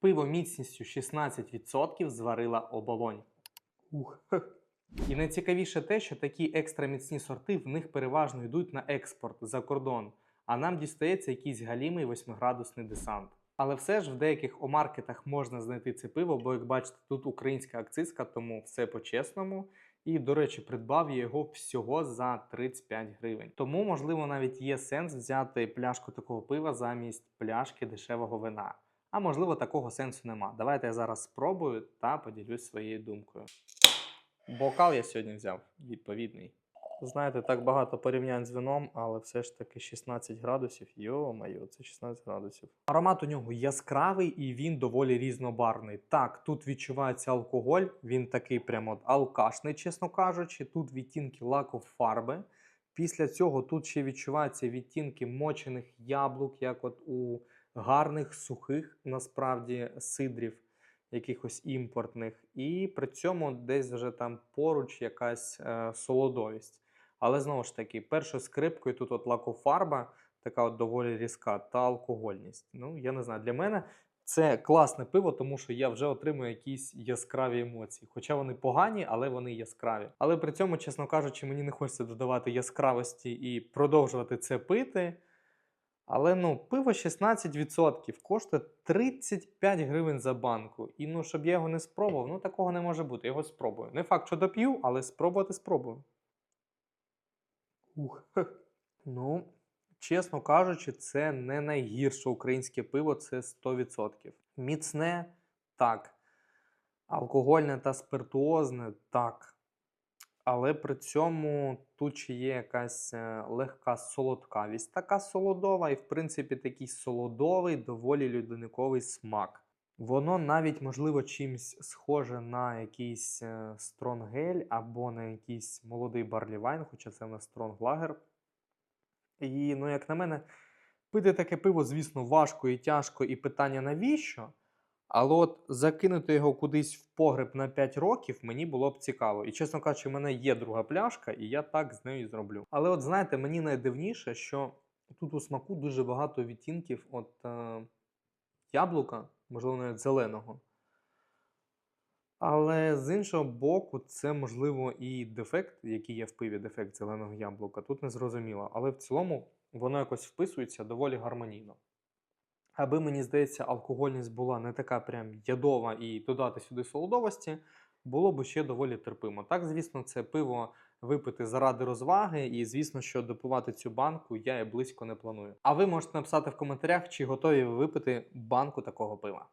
Пиво міцністю 16% зварила оболонь. Ух. І найцікавіше те, що такі екстра міцні сорти в них переважно йдуть на експорт за кордон, а нам дістається якийсь галімий 8-градусний десант. Але все ж в деяких омаркетах можна знайти це пиво, бо як бачите, тут українська акцизка, тому все по-чесному. І, до речі, придбав я його всього за 35 гривень. Тому, можливо, навіть є сенс взяти пляшку такого пива замість пляшки дешевого вина. А можливо, такого сенсу нема. Давайте я зараз спробую та поділюсь своєю думкою. Бокал я сьогодні взяв відповідний. Знаєте, так багато порівнянь з вином, але все ж таки 16 градусів. Йо-моє, це 16 градусів. Аромат у нього яскравий і він доволі різнобарвний. Так, тут відчувається алкоголь, він такий прямо алкашний, чесно кажучи. Тут відтінки лакофарби. Після цього тут ще відчуваються відтінки мочених яблук, як от у гарних сухих насправді сидрів якихось імпортних, і при цьому десь вже там поруч якась е, солодовість. Але знову ж таки, першою скрипкою тут от лакофарба, така от доволі різка, та алкогольність. Ну, я не знаю, для мене це класне пиво, тому що я вже отримую якісь яскраві емоції. Хоча вони погані, але вони яскраві. Але при цьому, чесно кажучи, мені не хочеться додавати яскравості і продовжувати це пити. Але ну, пиво 16% коштує 35 гривень за банку. І ну, щоб я його не спробував, ну такого не може бути. Я його спробую. Не факт, що доп'ю, але спробувати спробую. Ух. Ну, чесно кажучи, це не найгірше українське пиво, це 100%. Міцне так. Алкогольне та спиртуозне так. Але при цьому тут ще є якась е, легка солодкавість, така солодова, і в принципі такий солодовий, доволі людяниковий смак. Воно навіть, можливо, чимсь схоже на якийсь е, стронгель або на якийсь молодий барлівайн, хоча це не стронглагер. І, ну, як на мене, пити таке пиво, звісно, важко і тяжко, і питання навіщо. Але от закинути його кудись в погреб на 5 років мені було б цікаво. І чесно кажучи, в мене є друга пляшка, і я так з нею зроблю. Але от знаєте, мені найдивніше, що тут у смаку дуже багато відтінків от е, яблука, можливо, навіть зеленого. Але з іншого боку, це можливо і дефект, який є в пиві, дефект зеленого яблука. Тут не зрозуміло. Але в цілому воно якось вписується доволі гармонійно. Аби мені здається, алкогольність була не така прям ядова і додати сюди солодовості, було б ще доволі терпимо. Так, звісно, це пиво випити заради розваги, і звісно, що допивати цю банку я і близько не планую. А ви можете написати в коментарях, чи готові ви випити банку такого пива.